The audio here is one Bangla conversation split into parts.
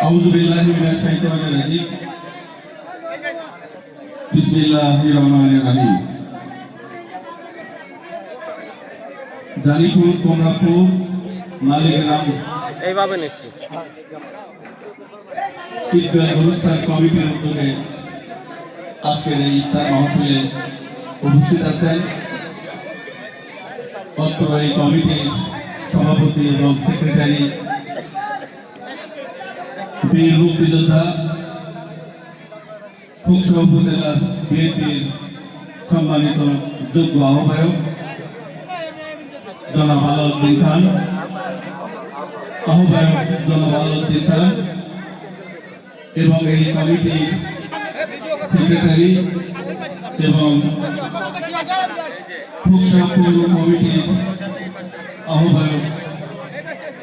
أعوذ بالله من الشيطان الرجيم بسم الله الرحمن الرحيم জানিপুর কমলাপুর মালিগ্রাম এইভাবে নিচ্ছি ঈদগাহ অনুষ্ঠান কমিটির উদ্যোগে আজকের এই ইফতার মাহফিলে উপস্থিত আছেন অত্র এই কমিটির সভাপতি এবং সেক্রেটারি বীর মুক্তিযোদ্ধা খুকসহ উপজেলার বিএনপির সম্মানিত যোগ্য আহ্বায়ক জনাব আলাউদ্দিন খান, আহ্বায়ক জনাব আলাউদ্দিন খান এবং এই কমিটির সেক্রেটারি এবং ফুকসা পৌর কমিটির আহ্বায়ক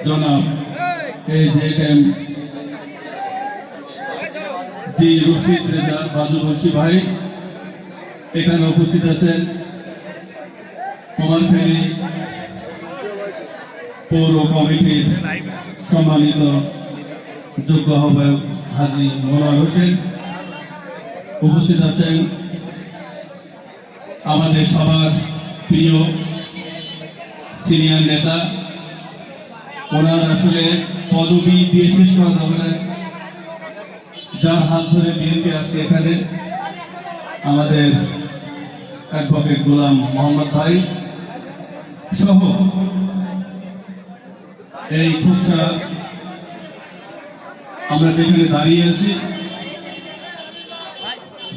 জনাব এই জে এম রশিদ রেজা বাজু বংশী ভাই, এখানে উপস্থিত আছেন কুমারখালী পৌর কমিটির সম্মানিত যোগ্য আহ্বায়ক হাজি মনোয়ার হোসেন, উপস্থিত আছেন আমাদের সবার প্রিয় সিনিয়র নেতা। ওনার আসলে পদবি দিয়ে শেষ করা যাবে না। যার হাত ধরে বিএনপি আজকে এখানে আমাদের অ্যাডভোকেট গোলাম মোহাম্মদ ভাই সহ এই খুবসা আমরা যেখানে দাঁড়িয়ে আছি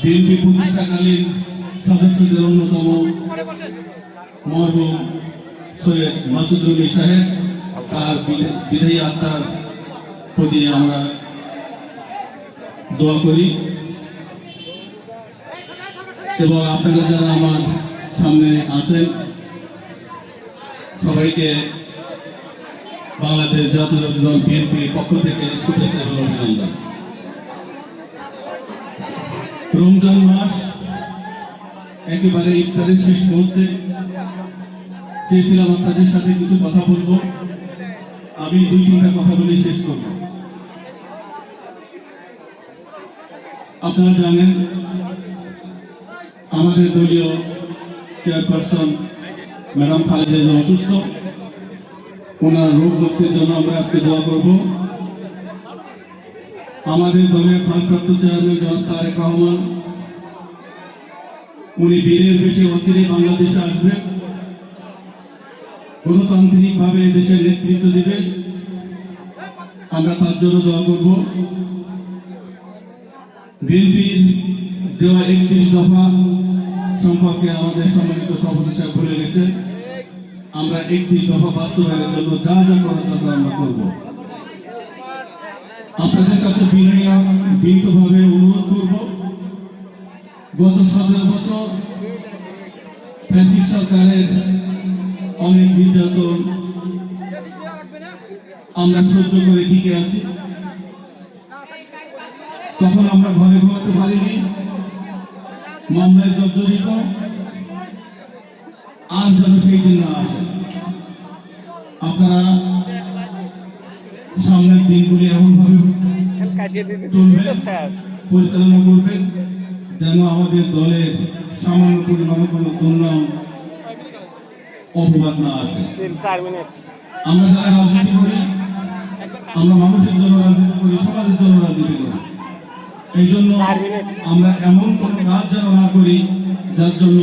বিএনপি প্রতিষ্ঠাকালীন সদস্যদের অন্যতম মরহুম সৈয়দ মাসুদ রবি সাহেব, তার বিদায়ী আত্মার প্রতি আমরা দোয়া করি। এবং আপনারা যারা আমার সামনে আছেন, সবাইকে বাংলাদেশ জাতীয় দল বিএনপির পক্ষ থেকে শুভেচ্ছা এবং অভিনন্দন। রমজান মাস একেবারে ইফতারের শেষ মুহূর্তে। চেয়েছিলাম আপনাদের সাথে কিছু কথা বলব। আমি দুই তিনটা কথা বলে শেষ করব। আপনারা জানেন, আমাদের দলীয় চেয়ারপারসন ম্যাডাম খালেদা জিয়া অসুস্থ। ওনার রোগ মুক্তির জন্য আমরা আজকে দোয়া করব। আমাদের দলের ভারপ্রাপ্ত চেয়ারম্যান জনাব তারেক রহমান, উনি বীরের বেশি অচিরে বাংলাদেশে আসবেন। গণতান্ত্রিকভাবে দেশের নেতৃত্ব দিবেন। আমরা তার জন্য দোয়া করব। বিএনপির দেওয়া একত্রিশ দফা সম্পর্কে আমাদের সম্মানিত সভাপতি সাহেব বলে গেছে আমরা একত্রিশ দফা বাস্তবায়নের জন্য যা যা করার দরকার আমরা করব। আপনাদের কাছে বিনীতভাবে অনুরোধ করব, গত সতেরো বছর ফ্যাসিস্ট সরকারের অনেক নির্যাতন আমরা সহ্য করে টিকে আছি। তখন আমরা ঘরে ঘুমাতে পারিনি। মামলায় জর্জরিত। আর যেন সেই দিন না আসে। আপনারা সামনের দিনগুলি এমনভাবে চলবে পরিচালনা করবেন যেন আমাদের দলের সামান্য পরিমাণে কোনো দুর্নাম অপবাদ না আসে। আমরা যারা রাজনীতি করি আমরা মানুষের জন্য রাজনীতি করি সমাজের জন্য রাজনীতি করি। এই জন্য চার মিনিট। আমরা এমন কোনো কাজ যেন না করি যার জন্য